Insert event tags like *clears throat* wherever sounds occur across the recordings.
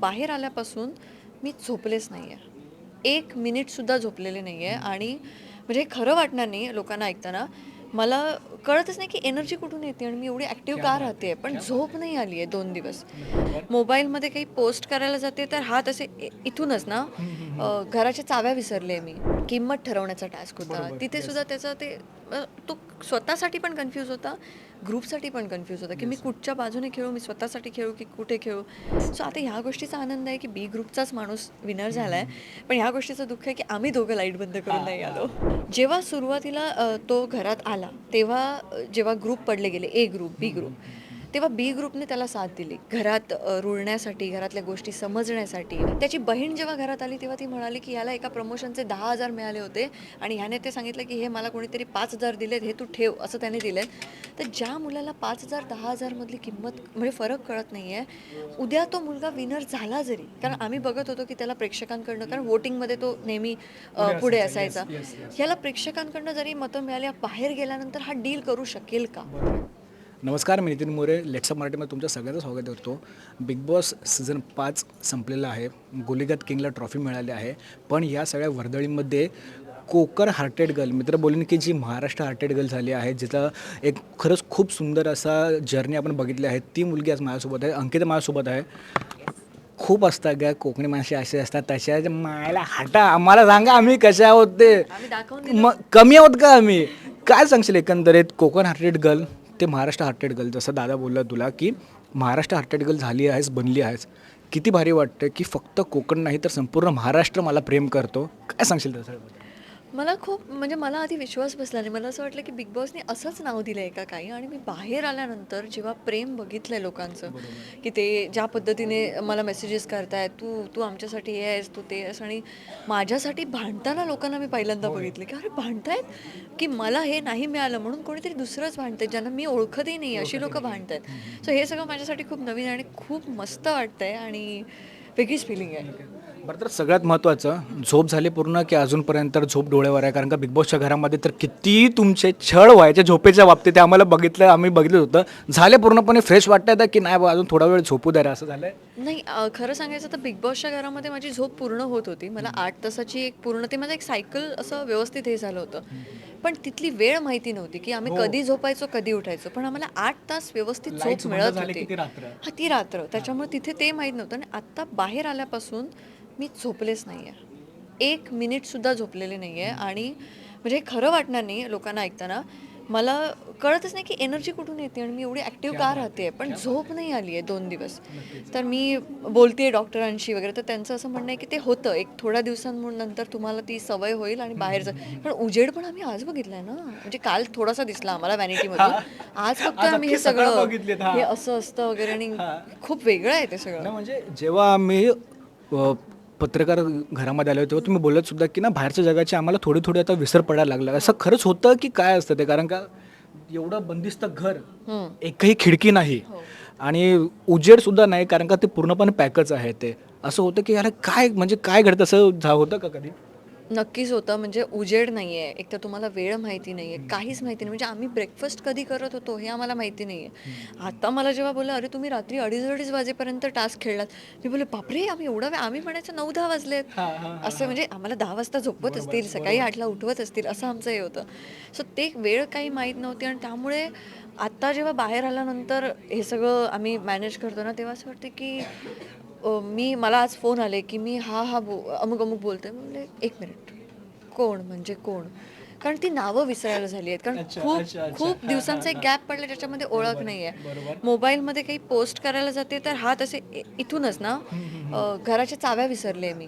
बाहेर आल्यापासून मी झोपलेच नाही आहे एक मिनिटसुद्धा झोपलेले नाही आहे आणि म्हणजे खरं वाटणार नाही लोकांना ऐकताना. मला कळतच नाही की एनर्जी कुठून येते आणि मी एवढी ॲक्टिव्ह का राहते? पण झोप नाही आली आहे दोन दिवस. मोबाईलमध्ये काही पोस्ट करायला जाते तर हात असे इथूनच ना घराच्या चाव्या विसरले मी. किंमत ठरवण्याचा टास्क होता. तिथे सुद्धा त्याचा ते तो स्वतःसाठी पण कन्फ्यूज होता. ग्रुपसाठी पण कन्फ्यूज होता की मी कुठच्या बाजूने खेळू मी स्वतःसाठी खेळू की कुठे खेळू? सो आता ह्या गोष्टीचा आनंद आहे की बी ग्रुपचाच माणूस विनर झाला आहे पण ह्या गोष्टीचं दुःख आहे की आम्ही दोघं लाइट बंद करून नाही आलो. जेव्हा सुरुवातीला तो घरात आला तेव्हा जेव्हा ग्रुप पडले गेले ए ग्रुप बी ग्रुप तेव्हा बी ग्रुपने त्याला साथ दिली. घरात रुळण्यासाठी घरातल्या गोष्टी समजण्यासाठी. त्याची बहीण जेव्हा घरात आली तेव्हा ती म्हणाली की याला एका प्रमोशनचे दहा हजार मिळाले होते आणि ह्याने ते सांगितलं की हे मला कोणीतरी पाच हजार दिलेत हे तू ठेव असं त्याने दिलेत तर ज्या मुलाला पाच हजार दहा हजारमधली किंमत म्हणजे फरक कळत नाही आहे उद्या तो मुलगा विनर झाला जरी कारण आम्ही बघत होतो की त्याला प्रेक्षकांकडनं कारण वोटिंगमध्ये तो नेहमी पुढे असायचा. याला प्रेक्षकांकडनं जरी मतं मिळाली बाहेर गेल्यानंतर हा डील करू शकेल का? नमस्कार मी नितीन मोरे. लेट्सअप मराठीमध्ये तुमच्या सगळ्यांचं स्वागत करतो. बिग बॉस सीझन पाच संपलेला आहे. गोलीगत किंगला ट्रॉफी मिळाली आहे. पण या सगळ्या वर्दळीमध्ये कोकर हार्टेड गर्ल मित्र बोलेन की जी महाराष्ट्र हार्टेड गर्ल झाली आहे जिचा एक खरंच खूप सुंदर असा जर्नी आपण बघितली आहे. ती मुलगी आज माझ्यासोबत आहे. अंकिता माझ्यासोबत आहे. खूप असतात ग कोकणी माणसे असे असतात. तशा मायला हटा. आम्हाला सांगा आम्ही कशा आहोत ते. मग कमी आहोत का आम्ही? काय सांगशील एकंदरीत कोकण हार्टेड गर्ल? ते महाराष्ट्र हार्टेड गर्ल जसं दादा बोलला तुला की महाराष्ट्र हार्टेड गर्ल झाली आहेस बनली आहेस. किती भारी वाटतं की फक्त कोकण नाही तर संपूर्ण महाराष्ट्र मला प्रेम करतो. काय सांगशील तसं मला खूप म्हणजे मला आधी विश्वास बसला नाही. मला असं वाटलं की बिग बॉसने असंच नाव दिलं आहे का काही? आणि मी बाहेर आल्यानंतर जेव्हा प्रेम बघितलं आहे लोकांचं की ते ज्या पद्धतीने मला मेसेजेस करतायत तू तू आमच्यासाठी हे आहेस तू ते आहेस. आणि माझ्यासाठी भांडताना लोकांना मी पहिल्यांदा बघितलं की अरे भांडतायत? की मला हे नाही मिळालं म्हणून कोणीतरी दुसरंच भांडतंय ज्यांना मी ओळखतही नाही अशी लोक भांडतायत. सो हे सगळं माझ्यासाठी खूप नवीन आहे आणि खूप मस्त वाटतंय आणि वेगळीच फिलिंग आहे. बरं तर सगळ्यात महत्त्वाचं झोप झाली पूर्ण की अजूनपर्यंत झोप डोळ्यावर आहे कारण का बिग बॉसच्या घरामध्ये तर किती तुमचे छळ व्हायचे झोपेच्या बाबतीत ते आम्हाला बघितलं आम्ही बघितलं होतं. झाले पूर्णपणे फ्रेश वाटतं की नाही अजून थोडा वेळ झोपू द्या असं झालंय? नाही अ, खरं सांगायचं तर बिग बॉसच्या घरामध्ये माझी झोप पूर्ण होत होती. मला आठ तासाची एक पूर्ण ते माझं एक सायकल असं व्यवस्थित हे झालं होतं. पण तिथली वेळ माहिती नव्हती की आम्ही कधी झोपायचो कधी उठायचो. पण आम्हाला आठ तास व्यवस्थित झोप मिळत झाले होती. हा ती रात्र. त्याच्यामुळे तिथे ते माहीत नव्हतं. आणि आत्ता बाहेर आल्यापासून मी झोपलेच नाही आहे एक मिनिटसुद्धा झोपलेले नाही आहे आणि म्हणजे हे खरं वाटणार नाही लोकांना ऐकताना. मला कळतच नाही की एनर्जी कुठून येते आणि मी एवढी ॲक्टिव्ह का राहते पण झोप नाही आली आहे दोन दिवस. तर मी बोलते डॉक्टरांशी वगैरे. तर त्यांचं असं म्हणणं आहे की ते होतं. एक थोड्या दिवसांनंतर तुम्हाला ती सवय होईल आणि बाहेरचं पण उजेड पण आम्ही आज बघितलाय ना. म्हणजे काल थोडासा दिसला आम्हाला व्हॅनिटीमधून आज बघतोय आम्ही हे सगळं हा. असं असतं वगैरे आणि खूप वेगळं आहे ते सगळं. म्हणजे जेव्हा आम्ही पत्रकार घरामध्ये आलो तेव्हा तुम्ही बोलत सुद्धा की ना बाहेरच्या जगाची आम्हाला थोडी थोडी आता विसर पडायला लागला. असं खरंच होतं की काय असतं ते? कारण का एवढं बंदिस्त घर एकही खिडकी नाही. आणि उजेड सुद्धा नाही कारण का ते पूर्णपणे पॅकच आहे ते. असं होतं की यार काय म्हणजे काय घडतं? असं झा होतं का कधी? नक्कीच होतं. म्हणजे उजेड नाही आहे एक तर तुम्हाला वेळ माहिती नाही आहे काहीच माहिती नाही. म्हणजे आम्ही ब्रेकफास्ट कधी करत होतो हे आम्हाला माहिती नाही आहे आता मला जेव्हा बोललं अरे तुम्ही रात्री अडीच अडीच वाजेपर्यंत टास्क खेळलात. मी बोलले बापरे आम्ही एवढा वेळ आम्ही म्हणायचं नऊ दहा वाजलेत असं म्हणजे आम्हाला दहा वाजता झोपवत असतील सकाळी आठला उठवत असतील असं आमचं हे होतं. सो ते वेळ काही माहीत नव्हती आणि त्यामुळे आत्ता जेव्हा बाहेर आल्यानंतर हे सगळं आम्ही मॅनेज करतो ना तेव्हा असं वाटतं की मी मला आज फोन आले की मी हा हा बो अमुक अमुक बोलते म्हणले एक मिनिट कोण? म्हणजे कोण? कारण ती नावं विसरायला झाली आहेत. कारण खूप खूप दिवसांचा एक गॅप पडला ज्याच्यामध्ये ओळख नाही आहे मोबाईलमध्ये काही पोस्ट करायला जाते तर हात असे इ- इथूनच ना घराच्या चाव्या विसरले मी.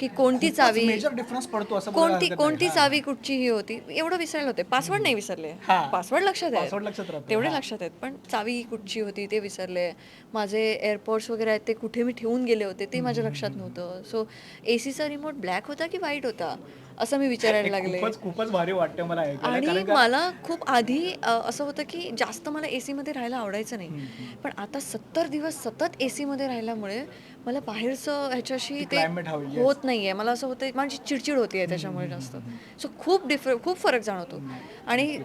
की कोणती चावी मेजर डिफरन्स पडतो असं कोणती कोणती चावी कुठची ही होती? एवढं विसरायला होते. पासवर्ड नाही विसरले. पासवर्ड लक्षात आहे Password लक्षात राहतो. तेवढे लक्षात आहेत. पण चावी कुठची होती ते विसरले. माझे एअरपोर्ट्स वगैरे आहेत ते कुठे मी ठेवून गेले होते ते माझ्या लक्षात नव्हतं. सो ए सीचा रिमोट ब्लॅक होता की व्हाईट होता? असं मी विचारायला लागले. खूपच खूपच भारी वाटतं मला आणि मला खूप आधी असं होतं की जास्त मला ए मध्ये राहायला आवडायचं नाही. पण आता सत्तर दिवस सतत ए मध्ये राहिल्यामुळे मला बाहेरचं ह्याच्याशी ते होत नाहीये. मला असं होतं माझी चिडचिड होतीये त्याच्यामुळे जास्त. सो खूप डिफर खूप फरक जाणवतो. आणि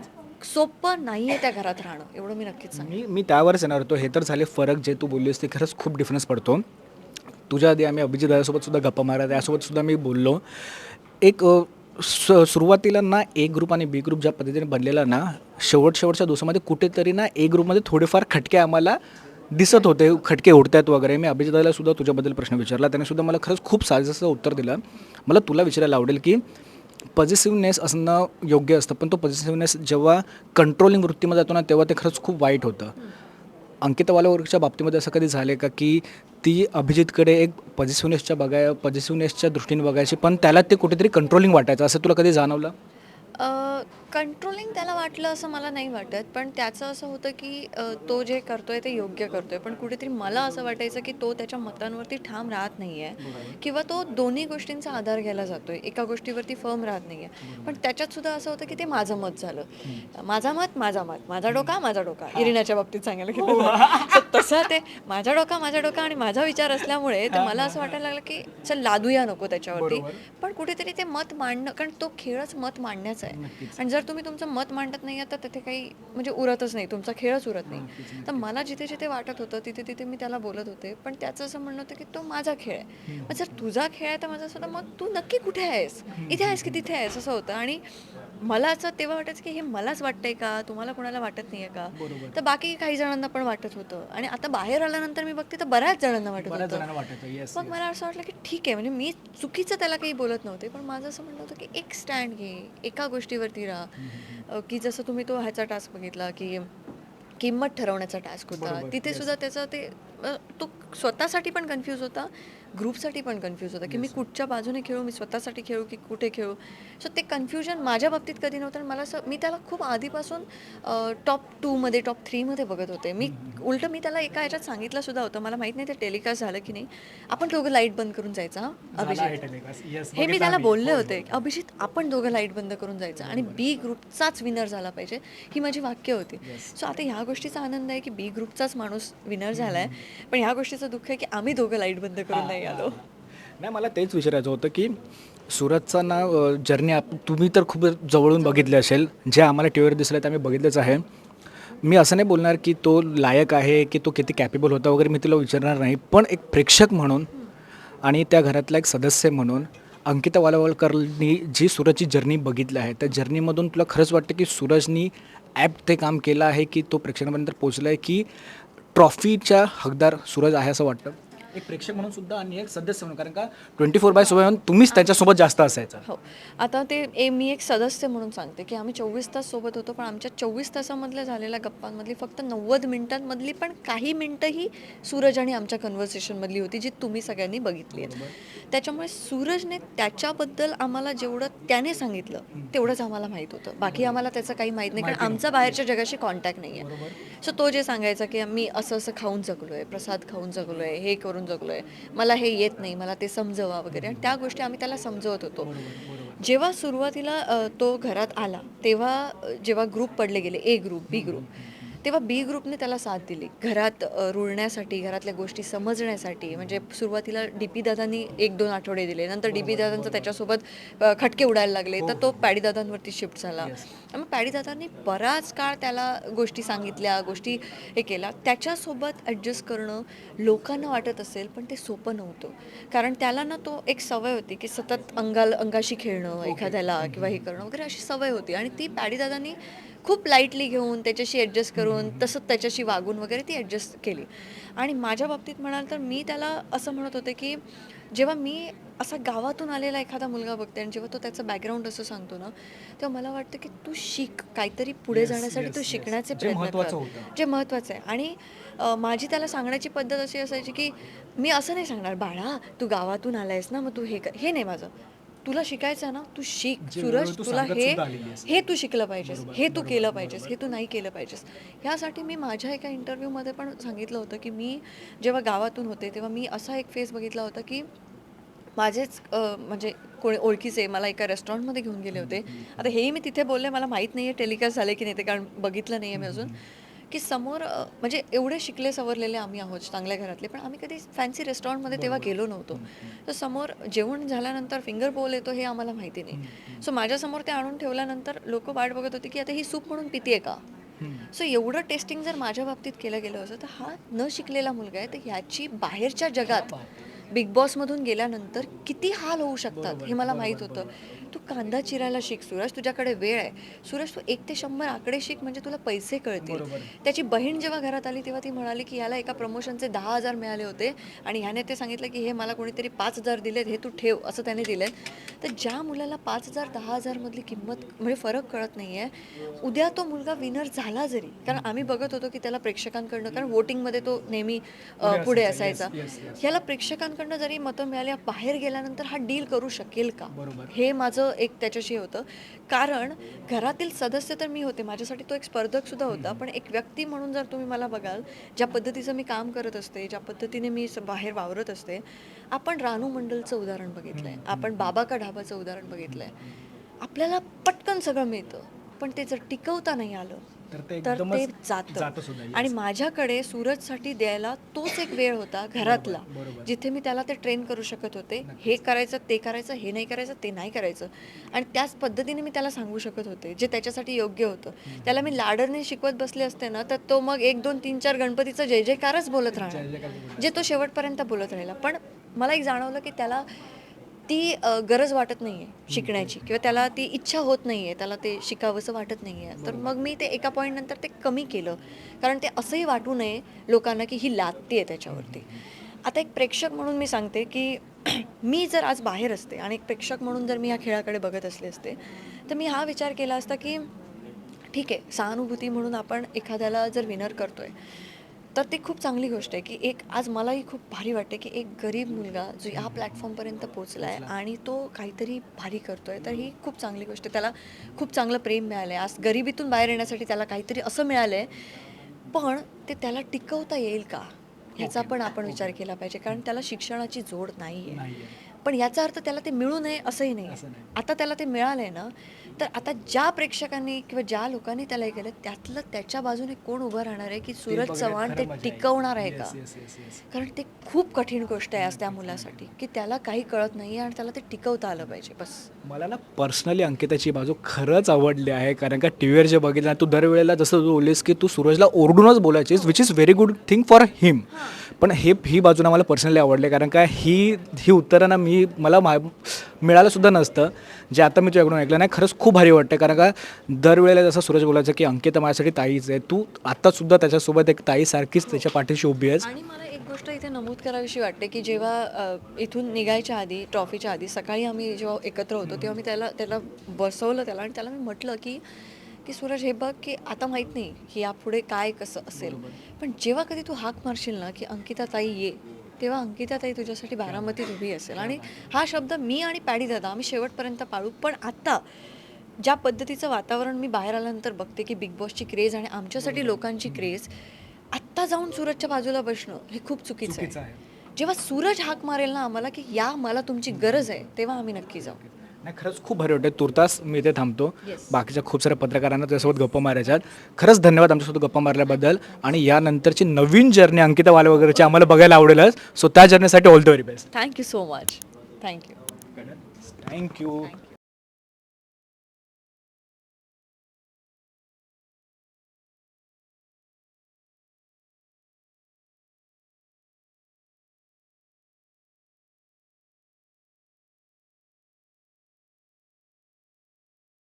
सोपं नाहीये त्या घरात राहणं एवढं मी नक्कीच सांगेन. मी मी त्यावरच येणार होतो. हे तर झाले फरक जे तू बोललीस ते खरंच खूप डिफरन्स पडतो. तुझ्या आधी आम्ही अभिजित दादासोबत सुद्धा गप्पा मारा त्यासोबत सुद्धा मी बोललो. एक स सुरुवातीला ना ए ग्रुप आणि बी ग्रुप ज्या पद्धतीने बनलेला ना शेवट शेवटच्या दिवसामध्ये कुठेतरी ना ए ग्रुपमध्ये थोडेफार खटके आम्हाला दिसत होते. खटके उडतायत वगैरे. मी अभिजिताला सुद्धा तुझ्याबद्दल प्रश्न विचारला. त्याने सुद्धा मला खरंच खूप साजेसं उत्तर दिलं. मला तुला विचारायला आवडेल की पॉझिटिव्हनेस असणं योग्य असतं पण तो पॉझिटिव्हनेस जेव्हा कंट्रोलिंग वृत्तीमध्ये जातो ना तेव्हा ते खरंच खूप वाईट होतं. अंकिता वालावरच्या बाबतीमध्ये असं कधी झालं का की ती अभिजितकडे एक पजिसिवनेसच्या बघाय पॉझिटिव्हनेसच्या दृष्टीने बघायची पण त्याला ते कुठेतरी कंट्रोलिंग वाटायचं असं तुला कधी जाणवलं? कंट्रोलिंग त्याला वाटलं असं मला नाही वाटत पण त्याचं असं होतं की तो जे करतोय ते योग्य करतोय. पण कुठेतरी मला असं वाटायचं की तो त्याच्या मतांवरती ठाम राहत नाही आहे किंवा तो दोन्ही गोष्टींचा आधार घ्यायला जातोय. एका गोष्टीवरती फर्म राहत नाही आहे पण त्याच्यात सुद्धा असं होतं की ते माझं मत झालं. माझा मत माझा मत. माझा डोका माझा डोका. इरिनाच्या बाबतीत सांगायला गेलं तर. *laughs* तर तसं ते माझा डोका माझा डोका आणि माझा विचार असल्यामुळे ते मला असं वाटायला लागलं की चल लादूया नको त्याच्यावरती. पण कुठेतरी ते मत मांडणं कारण तो खेळच मत मांडण्याचा आहे. आणि जर तुम्ही तुमचं मत मांडत नाही तर तिथे काही म्हणजे उरतच नाही. तुमचा खेळच उरत नाही. तर मला जिथे जिथे वाटत होतं तिथे तिथे मी त्याला बोलत होते. पण त्याचं असं म्हणणं होतं की तो माझा खेळ आहे. मग जर तुझा खेळ आहे तर माझं असं होतं, मग तू नक्की कुठे आहेस? इथे आहेस की तिथे आहेस? असं होतं. आणि मला असं तेव्हा वाटायचं की हे मलाच वाटतंय का? तुम्हाला कोणाला वाटत नाहीये का? तर बाकी काही जणांना पण वाटत होतं. आणि आता बाहेर आल्यानंतर मी बघते तर बऱ्याच जणांना वाटत होतं. मग मला असं वाटलं की ठीक आहे. म्हणजे मी चुकीचं त्याला काही बोलत नव्हते. पण माझं असं म्हणणं होतं की एक स्टँड घे एका गोष्टीवरती राहा. की जसं तुम्ही तो ह्याचा टास्क बघितला की किंमत ठरवण्याचा टास्क होता. तिथे सुद्धा त्याचं ते तो स्वतःसाठी पण कन्फ्यूज होता. ग्रुपसाठी पण कन्फ्यूज होता की मी कुठच्या बाजूने खेळू मी स्वतःसाठी खेळू की कुठे खेळू? सो ते कन्फ्युजन माझ्या बाबतीत कधी नव्हतं आणि मला असं मी त्याला खूप आधीपासून टॉप टूमध्ये टॉप थ्रीमध्ये बघत होते. मी उलटं मी त्याला एका ह्याच्यात सांगितलं सुद्धा होतं. मला माहीत नाही ते टेलिकास्ट झालं की नाही. आपण दोघं लाइट बंद करून जायचं हां? अभिजित हे मी त्याला बोलले होते अभिजित आपण दोघं लाइट बंद करून जायचं आणि बी ग्रुपचाच विनर झाला पाहिजे. ही माझी वाक्य होती. सो आता ह्या गोष्टीचा आनंद आहे की बी ग्रुपचाच माणूस विनर झालाय. पण ह्या गोष्टीचं दुःख आहे की आम्ही दोघं लाइट बंद करून नाही आलो. नाही मला तेच विचारायचं होतं की सुरतचा ना जर्नी आप तुम्ही तर खूप जवळून बघितले असेल. जे आम्हाला टी व्हीवर दिसलं ते आम्ही बघितलंच आहे. मी असं नाही बोलणार की तो लायक आहे की तो किती कॅपेबल होता वगैरे मी तुला विचारणार नाही. पण एक प्रेक्षक म्हणून आणि त्या घरातला एक सदस्य म्हणून अंकिता वालावलकरनी जी सूरजची जर्नी बघितली आहे त्या जर्नीमधून तुला खरंच वाटतं की सूरजनी ॲप ते काम केलं आहे की तो प्रेक्षकांपर्यंत पोहोचला आहे की ट्रॉफीच्या हकदार सूरज आहे असं वाटतं? एक प्रेक्षक म्हणून सुद्धा आणि एक सदस्य म्हणून. कारण का ट्वेंटी फोर बाय सेवन तुम्हीच त्याच्यासोबत जास्त असायचा. हो. आता ते ए मी एक सदस्य म्हणून सांगते की आम्ही चोवीस तास सोबत होतो पण आमच्या चोवीस तासामधल्या झालेल्या गप्पांमधली फक्त नव्वद मिनिटांमधली पण काही मिनटं ही सूरज आणि आमच्या कन्व्हर्सेशनमधली होती जी तुम्ही सगळ्यांनी बघितली आहेत. त्याच्यामुळे सूरजने त्याच्याबद्दल आम्हाला जेवढं त्याने सांगितलं तेवढंच आम्हाला माहीत होतं. बाकी आम्हाला त्याचं काही माहीत नाही कारण आमचा बाहेरच्या जगाशी कॉन्टॅक्ट नाही आहे सो तो जे सांगायचा की मी असं असं खाऊन जगलो आहे प्रसाद खाऊन जगलो आहे हे करून जगलो आहे मला हे येत नाही मला ते समजवा वगैरे. आणि त्या गोष्टी आम्ही त्याला समजवत होतो. जेव्हा सुरुवातीला तो घरात आला तेव्हा जेव्हा ग्रुप पडले गेले ए ग्रुप बी ग्रुप तेव्हा बी ग्रुपने त्याला साथ दिली. घरात रुळण्यासाठी घरातल्या गोष्टी समजण्यासाठी. म्हणजे सुरुवातीला डी पी दादांनी एक दोन आठवडे दिले. नंतर डी पी दादांचं त्याच्यासोबत खटके उडायला लागले. तर तो पॅडी दादांवरती शिफ्ट झाला. मग पॅडी दादांनी बराच काळ त्याला गोष्टी सांगितल्या गोष्टी हे केल्या. त्याच्यासोबत ॲडजस्ट करणं लोकांना वाटत असेल पण ते सोपं नव्हतं. कारण त्याला ना तो एक सवय होती की सतत अंगाल अंगाशी खेळणं एखाद्याला किंवा हे करणं वगैरे अशी सवय होती. आणि ती पॅडी दादांनी खूप लाईटली घेऊन त्याच्याशी ॲडजस्ट करून तसंच त्याच्याशी वागून वगैरे ती ॲडजस्ट केली. आणि माझ्या बाबतीत म्हणाल तर मी त्याला असं म्हणत होते की जेव्हा मी असा गावातून आलेला एखादा मुलगा बघते आणि जेव्हा तो त्याचं बॅकग्राऊंड असं सांगतो ना तेव्हा मला वाटतं की तू शिक काहीतरी पुढे जाण्यासाठी तू. शिकण्याचे प्रयत्न कर. जे महत्त्वाचं आहे. आणि माझी त्याला सांगण्याची पद्धत अशी असायची की मी असं नाही सांगणार बाळा तू गावातून आलायस ना मग तू हे कर. हे नाही माझं. तुला शिकायचं आहे ना तू शिक. जे सूरज तू तुला सांगत हे सुद्धा आलेली आहेस. हे तू शिकलं पाहिजेस. हे तू केलं पाहिजेस. हे तू नाही केलं पाहिजेस. ह्यासाठी मी माझ्या एका इंटरव्ह्यूमध्ये पण सांगितलं होतं की मी जेव्हा गावातून होते तेव्हा मी असा एक फेस बघितला होता की माझेच अ, म्हणजे कोणी ओळखीचे मला एका रेस्टॉरंटमध्ये घेऊन गेले होते. आता हेही मी तिथे बोलले मला माहीत नाही आहे टेलिकास्ट झाले की नाही ते कारण बघितलं नाही आहे मी अजून. की समोर म्हणजे एवढे शिकले सवरलेले आम्ही आहोत चांगल्या घरातले पण आम्ही कधी फॅन्सी रेस्टॉरंटमध्ये तेव्हा गेलो नव्हतो. तर समोर जेवण झाल्यानंतर फिंगर बोल येतो हे आम्हाला माहिती नाही. सो माझ्यासमोर ते आणून ठेवल्यानंतर लोक वाट बघत होते की आता ही सूप म्हणून पितीये का? सो एवढं टेस्टिंग जर माझ्या बाबतीत केलं गेलं असं तर हा न शिकलेला मुलगा आहे तर ह्याची बाहेरच्या जगात बिग बॉसमधून गेल्यानंतर किती हाल होऊ शकतात हे मला माहीत होतं. कांदा चिरायला शिक सूरज तुझ्याकडे वेळ आहे. सूरज तू एक ते शंभर आकडे शिक म्हणजे तुला पैसे कळतील. त्याची बहीण जेव्हा घरात आली तेव्हा ती म्हणाली की याला एका प्रमोशनचे दहा हजार मिळाले होते आणि ह्याने ते सांगितलं की हे मला कोणीतरी पाच हजार दिलेत हे तू ठेव असं त्याने दिलेत तर ज्या मुलाला पाच हजार दहा हजारमधली किंमत म्हणजे फरक कळत नाही आहे उद्या तो मुलगा विनर झाला जरी कारण आम्ही बघत होतो की त्याला प्रेक्षकांकडनं कारण वोटिंगमध्ये तो नेहमी पुढे असायचा. याला प्रेक्षकांकडनं जरी मतं मिळाली बाहेर गेल्यानंतर हा डील करू शकेल का? हे माझं एक त्याच्याशी होतं. कारण घरातील सदस्य तर मी होते. माझ्यासाठी तो एक स्पर्धक सुद्धा होता. पण एक व्यक्ती म्हणून जर तुम्ही मला बघाल ज्या पद्धतीचं मी काम करत असते ज्या पद्धतीने मी बाहेर वावरत असते आपण रानू मंडलचं उदाहरण बघितलंय. आपण बाबा का ढाबाचं उदाहरण बघितलंय. आपल्याला पटकन सगळं मिळतं. पण ते जर टिकवता नाही आलं तर ते तर एकदमच ते जातं. जातं सुद्धा, yes. आणि माझ्याकडे सूरजसाठी द्यायला तोच एक वेळ होता घरातला बरोबर. जिथे मी त्याला ते ट्रेन करू शकत होते. हे करायचं ते करायचं हे नाही करायचं ते नाही करायचं. आणि त्याच पद्धतीने मी त्याला सांगू शकत होते जे त्याच्यासाठी योग्य होतं. त्याला मी लाडरने शिकवत बसले असते ना तर तो मग एक दोन तीन चार गणपतीचं जय जयकारच बोलत राहणार. जे तो शेवटपर्यंत बोलत राहिला. पण मला एक जाणवलं की त्याला ती गरज वाटत नाही आहे शिकण्याची किंवा त्याला ती इच्छा होत नाही आहे त्याला ते शिकावंसं वाटत नाही आहे तर मग मी ते एका पॉईंट नंतर ते कमी केलं. कारण ते असंही वाटू नये लोकांना की ही लादती आहे त्याच्यावरती आता एक प्रेक्षक म्हणून मी सांगते की *clears throat* मी जर आज बाहेर असते आणि एक प्रेक्षक म्हणून जर मी ह्या खेळाकडे बघत असले असते तर मी हा विचार केला असता की ठीक आहे सहानुभूती म्हणून आपण एखाद्याला जर विनर करतोय तर ती खूप चांगली गोष्ट आहे की एक आज मलाही खूप भारी वाटते की एक गरीब मुलगा जो या प्लॅटफॉर्मपर्यंत पोचला आहे आणि तो काहीतरी भारी करतोय तर ही खूप चांगली गोष्ट आहे. त्याला खूप चांगलं प्रेम मिळालं आहे आज गरिबीतून बाहेर येण्यासाठी त्याला काहीतरी असं मिळालं आहे पण ते त्याला टिकवता येईल का? ह्याचा पण आपण विचार केला पाहिजे कारण त्याला शिक्षणाची जोड नाही आहे पण याचा अर्थ त्याला ते मिळू नये असंही नाही असं नाही. आता त्याला ते मिळालंय ना तर आता ज्या प्रेक्षकांनी किंवा ज्या लोकांनी त्याला हे केलं त्यातलं त्याच्या बाजूने कोण उभं राहणार आहे की सूरज बघण्यात चव्हाण खरं ते मजा आहे. टिकवणार आहे Yes, का yes, yes, yes. कारण ते खूप कठीण गोष्ट आहे आज त्या मुलासाठी की त्याला काही कळत नाही आणि त्याला ते टिकवता आलं पाहिजे बस मला ना पर्सनली अंकिताची बाजू खरंच आवडली आहे कारण का टी व्हीवर जे बघितलं ना, तू दरवेळेला जसं तू बोललीस की तू सूरजला ओरडूनच बोलायचीस which is very good thing for him पण हे ही बाजू ना मला पर्सनली आवडले. कारण काय ही ही उत्तरं ना मी मला मा मिळालंसुद्धा नसतं. जे आता मी तुझ्याकडून ऐकलं नाही खरंच खूप भारी वाटतं कारण का दरवेळेला जसं सूरज बोलायचं की अंकिता माझ्यासाठी ताईच आहे. तू आत्तासुद्धा त्याच्यासोबत एक ताईसारखीच त्याच्या पाठीशी उभी आहेस. आणि मला एक गोष्ट इथे नमूद करावीशी वाटते की जेव्हा इथून निघायच्या आधी ट्रॉफीच्या आधी सकाळी आम्ही जेव्हा एकत्र होतो तेव्हा मी त्याला त्याला बसवलं त्याला आणि त्याला मी म्हटलं की की सूरज हे बघ की आता माहीत नाही की यापुढे काय कसं असेल. पण जेव्हा कधी तू हाक मारशील ना की अंकिता ताई ये तेव्हा अंकिता ताई तुझ्यासाठी बारामतीत उभी असेल. आणि हा शब्द मी आणि पॅडी दादा आम्ही शेवटपर्यंत पाळू. पण आता ज्या पद्धतीचं वातावरण मी बाहेर आल्यानंतर बघते की बिग बॉसची क्रेज आणि आमच्यासाठी लोकांची क्रेज आत्ता जाऊन सूरजच्या बाजूला बसणं हे खूप चुकीचं आहे. जेव्हा सूरज हाक मारेल ना आम्हाला की या मला तुमची गरज आहे तेव्हा आम्ही नक्की जाऊ. नाही खरंच खूप भारी वाटते तुर्तास मी इथे थांबतो. बाकीच्या खूप साऱ्या पत्रकारांना त्याच्यासोबत गप्पा मारायच्यात खरंच धन्यवाद आमच्यासोबत गप्पा मारल्याबद्दल. आणि यानंतरची नवीन जर्नी अंकिता वाले वगैरेची आम्हाला बघायला आवडेलच सो त्या जर्नीसाठी all the very best thank you so much thank you thank you